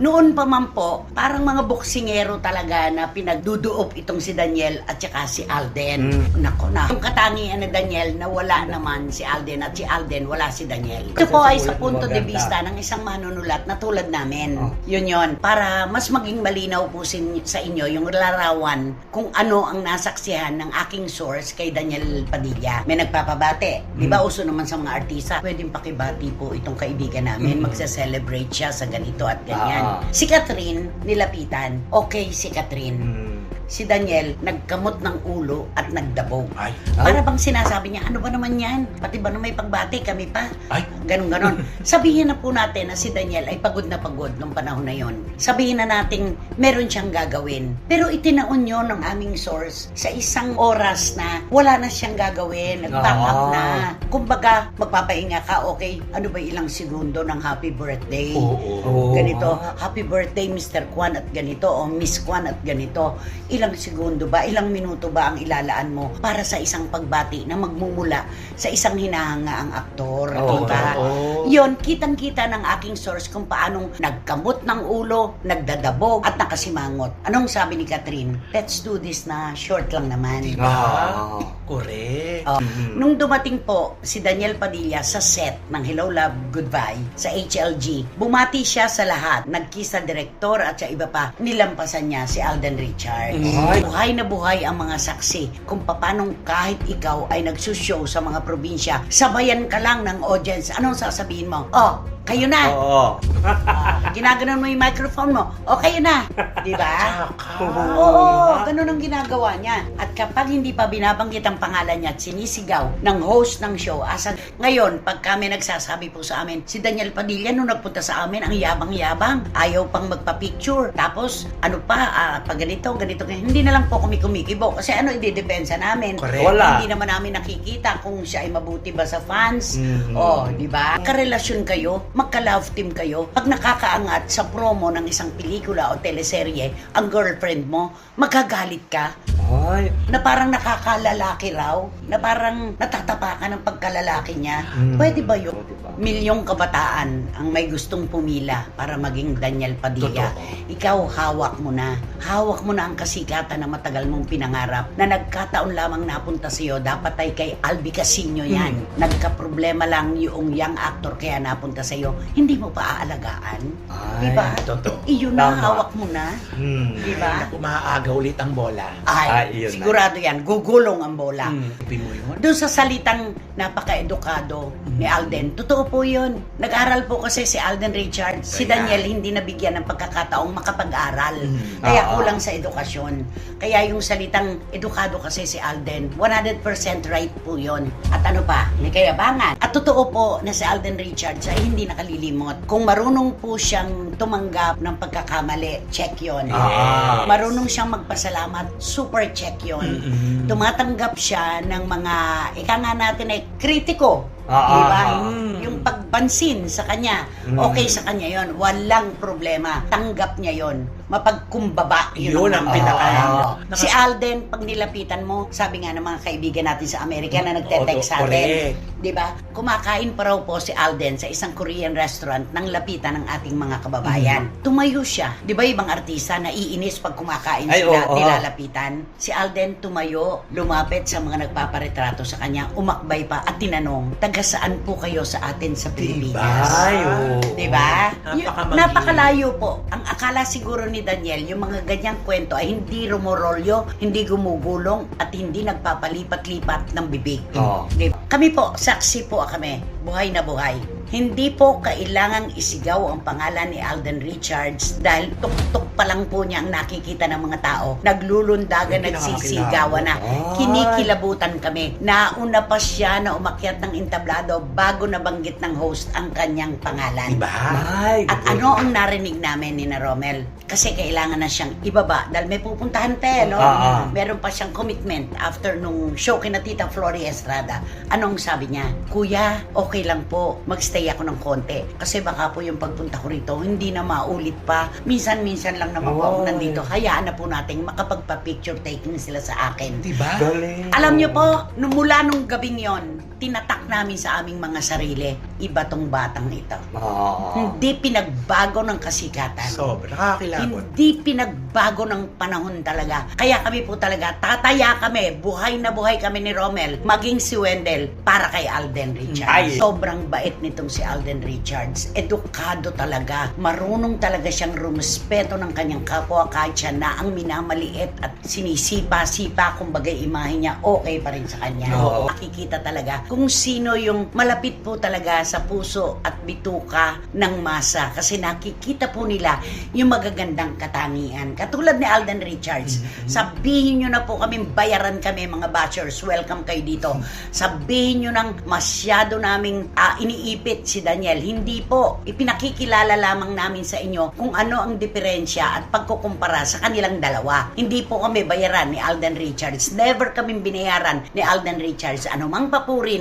Noon pa man po, parang mga boksingero talaga na pinagduduop itong si Daniel at saka si Alden. Mm. Nako na. Yung katangian ni Daniel na wala naman si Alden at si Alden wala si Daniel. Ito po ay sa punto de vista ng isang manunulat na tulad namin. Oh. Yun yon Para mas maging malinaw po sin- sa inyo yung larawan kung ano ang nasaksihan ng aking source kay Daniel Padilla. May nagpapabate. Di ba uso naman sa mga artista, pwedeng pakibati po itong kaibigan namin. Mm. Magsa-celebrate siya sa ganito at ganyan. Ah. Si Catherine, nilapitan. Okay si Catherine. Mm. Si Daniel, nagkamot ng ulo at nagdabog. Ay, Para bang sinasabi niya, ano ba naman yan? Pati ba na may pagbati, kami pa? ay, Ganon, ganon. Sabihin na po natin na si Daniel ay pagod na pagod nung panahon na yon. Sabihin na natin meron siyang gagawin. Pero itinaon yun ng aming source sa isang oras na wala na siyang gagawin. Nag-pack up Ah. na. Kumbaga, magpapahinga ka, okay, ano ba ilang segundo ng happy birthday? oo. Oo. ganito, happy birthday Mr. Kwan at ganito, o Miss Kwan at ganito. Ilang segundo ba, ilang minuto ba ang ilalaan mo para sa isang pagbati na magmumula sa isang hinahanga ang aktor, Oo, diba? oo. Yon, kitang-kita ng aking source kung paanong nagkamot ng ulo, nagdadabog at nakasimangot. Anong sabi ni Catherine? Let's do this na short lang naman. Diba? Correct. Oh. Mhm. Nung dumating po si Daniel Padilla sa set ng Hello Love Goodbye sa HLG, bumati siya sa lahat. Nagkiss sa direktor at sa iba pa. Nilampasan niya si Alden Richards. Ay. Buhay na buhay ang mga saksi kung paanong kahit ikaw ay nagsushow sa mga probinsya, sabayan ka lang ng audience. Anong sasabihin mo? Oh, kayo na. Oo. Ah, ginaganon mo yung microphone mo. O, kayo na. Di ba? Oo, ganun ang ginagawa niya. At kapag hindi pa binabanggit ang pangalan niya at sinisigaw ng host ng show, asa ngayon, pag kami nagsasabi po sa amin, si Daniel Padilla nung nagpunta sa amin, ang yabang-yabang, ayaw pang magpa-picture. Tapos, ano pa, ah, pag ganito, ganito, hindi na lang po kami kumikibo. Kasi ano, idedepensa namin. Correct. Wala. Hindi naman namin nakikita kung siya ay mabuti ba sa fans. Mhm. Oh, di ba? Karelasyon kayo, magka-love team kayo. Pag nakakaangat sa promo ng isang pelikula o teleserye, ang girlfriend mo, magagalit ka Ay. na parang nakakalalaki raw, na parang natatapakan ng pagkalalaki niya. Mm. Pwede ba yun? Diba? Milyong kabataan ang may gustong pumila para maging Daniel Padilla. Totoo. Ikaw, hawak mo na. Hawak mo na ang kasikatan na matagal mong pinangarap na nagkataon lamang napunta sa iyo. Dapat ay kay Albi Casino yan. Nagka-problema lang yung young actor kaya napunta sa iyo. Hindi mo pa aalagaan. Ay. Di ba? Totoo. Iyon na, Tama. hawak mo na. Hmm. Di ba? Naku, maaga ulit ang bola. Ay, Ay, na. sigurado yan. Gugulong ang bola. Hmm. Sabi mo yun? Doon sa salitang napaka-edukado ni Alden, totoo po yun. Nag-aral po kasi si Alden Richards. Si Daniel hindi nabigyan ng pagkakataong makapag-aral. Mm. Kaya Ah. kulang sa edukasyon. Kaya yung salitang edukado kasi si Alden, 100% right po yun. At ano pa, may kayabangan. At totoo po na si Alden Richards ay hindi nakalilimot. Kung marunong po siyang tumanggap ng pagkakamali, check yon. Ah. Marunong siyang magpasalamat, super check yon Mm-mm. tumatanggap siya ng mga, ika nga natin ay kritiko. Ah, di ba? ah, ah. Yung pagpansin sa kanya, Mm. okay sa kanya yon Walang problema. Tanggap niya yon Mapagkumbaba. Yun ang naman. pinaka-. Nakas- Si Alden, pag nilapitan mo, sabi nga ng mga kaibigan natin sa Amerika na nagte-text sa atin, di ba? Kumakain pa raw po si Alden sa isang Korean restaurant nang lapitan ng ating mga kababayan. Mm-hmm. Tumayo siya. Di ba ibang artista na iinis pag kumakain Ay, sila, oo. nilalapitan? Si Alden tumayo, lumapit sa mga nagpaparetrato sa kanya, umakbay pa at tinanong, taga saan po kayo sa atin sa Pilipinas? Ay, oo. Di ba? Y- Napakamaging. Napakalayo po. Ang akala siguro ni Daniel, yung mga ganyang kwento ay hindi rumorolyo, hindi gumugulong, at hindi nagpapalipat-lipat ng bibig. Ba? Kami po, saksi po kami, buhay na buhay. Hindi po kailangang isigaw ang pangalan ni Alden Richards dahil tuk-tuk pa lang po niya ang nakikita ng mga tao. Naglulundagan, nagsisigawan na. Ay. Kinikilabutan kami. Nauna pa siya na umakyat ng entablado bago nabanggit ng host ang kanyang pangalan. Diba? Ay. At ano ang narinig namin ni na Romel? Kasi kailangan na siyang ibaba dahil may pupuntahan pa eh, no? Ah, ah. Meron pa siyang commitment after nung show kina Tita Flory Estrada. Anong sabi niya? Kuya, okay lang po. Magstay ako ng konti. Kasi baka po yung pagpunta ko rito, hindi na maulit pa. Minsan-minsan lang naman po ako Oy. nandito. Hayaan na po nating makapagpa-picture taking sila sa akin. Diba? Galing. Alam niyo po, nung mula nung gabing yon, tinatak namin sa aming mga sarili. iba tong batang ito. Oo. Hindi pinagbago ng kasikatan. Sobra. Nakakilabot. Hindi pinagbago ng panahon talaga. Kaya kami po talaga, tataya kami, buhay na buhay kami ni Romel, maging si Wendell para kay Alden Richards. Ay. Sobrang bait nitong si Alden Richards. Edukado talaga. Marunong talaga siyang rumuspeto ng kanyang kapwa kahit siya na ang minamaliit at sinisipa-sipa kumbaga imahe niya okay pa rin sa kanya. Oo. Makikita talaga kung sino yung malapit po talaga sa puso at bituka ng masa kasi nakikita po nila yung magagandang katangian. Katulad ni Alden Richards, sabihin nyo na po kami, bayaran kami mga bashers, welcome kayo dito. Sabihin nyo nang masyado naming ah, iniipit si Daniel. Hindi po, ipinakikilala lamang namin sa inyo kung ano ang diferensya at pagkukumpara sa kanilang dalawa. Hindi po kami bayaran ni Alden Richards. Never kaming binayaran ni Alden Richards. Anumang papuri